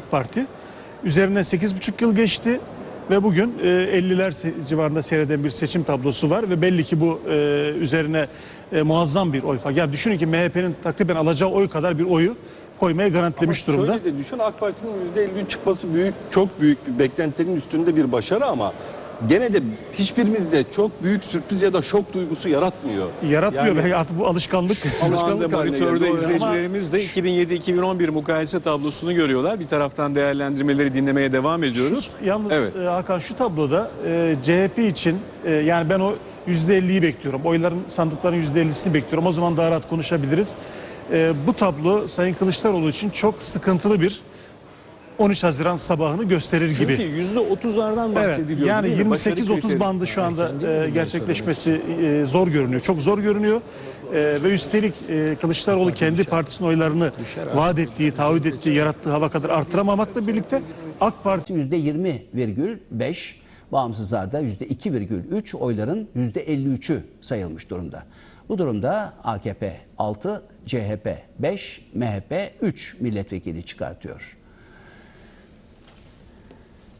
AK Parti. Üzerinden 8,5 yıl geçti ve bugün e, 50'ler se- civarında seyreden bir seçim tablosu var ve belli ki bu e, üzerine e, muazzam bir oy fark. Yani düşünün ki MHP'nin takriben alacağı oy kadar bir oyu koymaya garantilemiş Ama durumda. Şöyle de düşün AK Parti'nin %53 çıkması büyük, çok büyük bir beklentilerin üstünde bir başarı ama gene de hiçbirimizde çok büyük sürpriz ya da şok duygusu yaratmıyor. Yaratmıyor Yani- artık bu alışkanlık. Alışkanlık anda monitörde izleyicilerimiz de 2007-2011 mukayese tablosunu görüyorlar. Bir taraftan değerlendirmeleri dinlemeye devam ediyoruz. Yalnız Evet. e, Hakan şu tabloda e, CHP için e, yani ben o %50'yi bekliyorum. Oyların sandıkların %50'sini bekliyorum. O zaman daha rahat konuşabiliriz. E, bu tablo Sayın Kılıçdaroğlu için çok sıkıntılı bir 13 Haziran sabahını gösterir gibi. Çünkü %30'lardan Evet, bahsediliyor. yani mi? Başarı 28-30 kriteri. bandı şu anda e, gerçekleşmesi e, zor görünüyor. Çok zor görünüyor. E, ve üstelik e, Kılıçdaroğlu kendi partisinin oylarını vaat ettiği, taahhüt ettiği, yarattığı hava kadar arttıramamakla birlikte AK Parti %20,5, bağımsızlarda %2,3 oyların %53'ü sayılmış durumda. Bu durumda AKP 6, CHP 5, MHP 3 milletvekili çıkartıyor.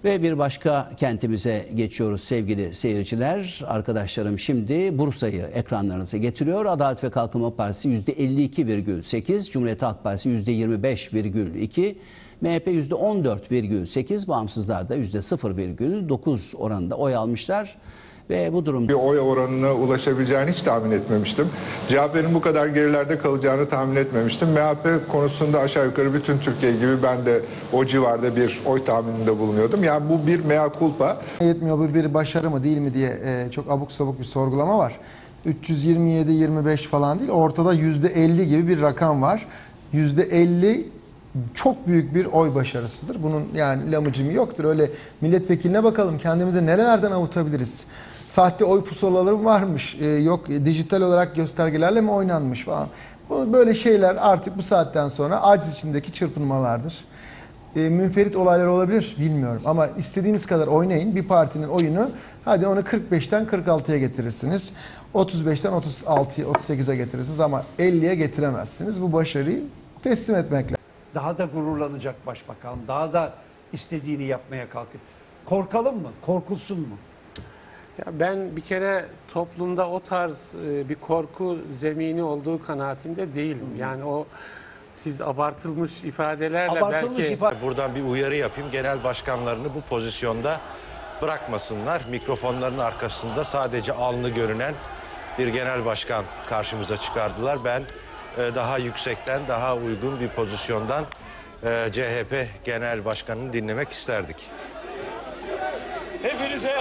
Ve bir başka kentimize geçiyoruz sevgili seyirciler. Arkadaşlarım şimdi Bursa'yı ekranlarınıza getiriyor. Adalet ve Kalkınma Partisi %52,8, Cumhuriyet Halk Partisi %25,2, MHP %14,8, bağımsızlar da %0,9 oranında oy almışlar. Ve bu durum bir oy oranına ulaşabileceğini hiç tahmin etmemiştim. CHP'nin bu kadar gerilerde kalacağını tahmin etmemiştim. MHP konusunda aşağı yukarı bütün Türkiye gibi ben de o civarda bir oy tahmininde bulunuyordum. Yani bu bir mea culpa. yetmiyor bu bir başarı mı değil mi diye e, çok abuk sabuk bir sorgulama var. 327-25 falan değil ortada %50 gibi bir rakam var. %50 çok büyük bir oy başarısıdır. Bunun yani lamıcımı yoktur. Öyle milletvekiline bakalım kendimize nerelerden avutabiliriz. Sahte oy pusulaları varmış. e, yok dijital olarak göstergelerle mi oynanmış falan. Bu böyle şeyler artık bu saatten sonra aciz içindeki çırpınmalardır. E, münferit olaylar olabilir bilmiyorum ama istediğiniz kadar oynayın bir partinin oyunu hadi onu 45'ten 46'ya getirirsiniz. 35'ten 36'ya 38'e getirirsiniz ama 50'ye getiremezsiniz. Bu başarıyı teslim etmek lazım. Daha da gururlanacak başbakan, daha da istediğini yapmaya kalkıp. Korkalım mı? Korkulsun mu? Ya ben bir kere toplumda o tarz e, bir korku zemini olduğu kanaatinde değilim. Yani o siz abartılmış ifadelerle Abartılmış belki ifade. Buradan bir uyarı yapayım. Genel başkanlarını bu pozisyonda bırakmasınlar. Mikrofonların arkasında sadece alnı görünen bir genel başkan karşımıza çıkardılar. Ben e, daha yüksekten, daha uygun bir pozisyondan e, CHP genel başkanını dinlemek isterdik. Hepinize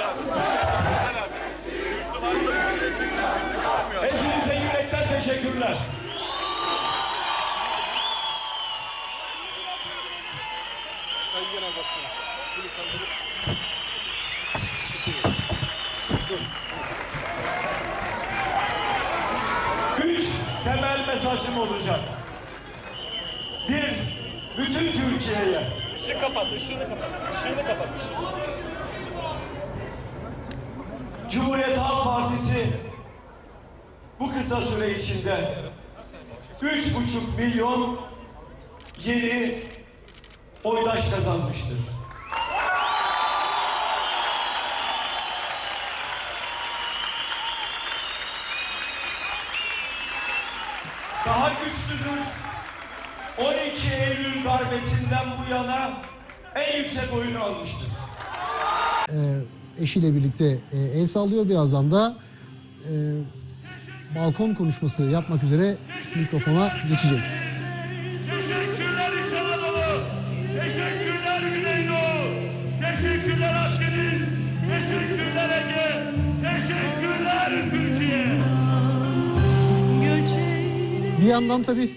Hepinize yürekten teşekkürler. Üç mesajım olacak. Bir, bütün Türkiye'ye. Işığı kapat, ışığını kapat. Işığını kapat, Cumhuriyet Halk Partisi bu kısa süre içinde üç buçuk milyon yeni oydaş kazanmıştır. Daha güçlüdür. 12 Eylül darbesinden bu yana en yüksek oyunu almıştır. eşiyle birlikte e, el sallıyor. Birazdan da e, balkon konuşması yapmak üzere mikrofona geçecek. Teşekkürler Güneydoğu. Teşekkürler Akdeniz. Teşekkürler Ege. Bir yandan tabii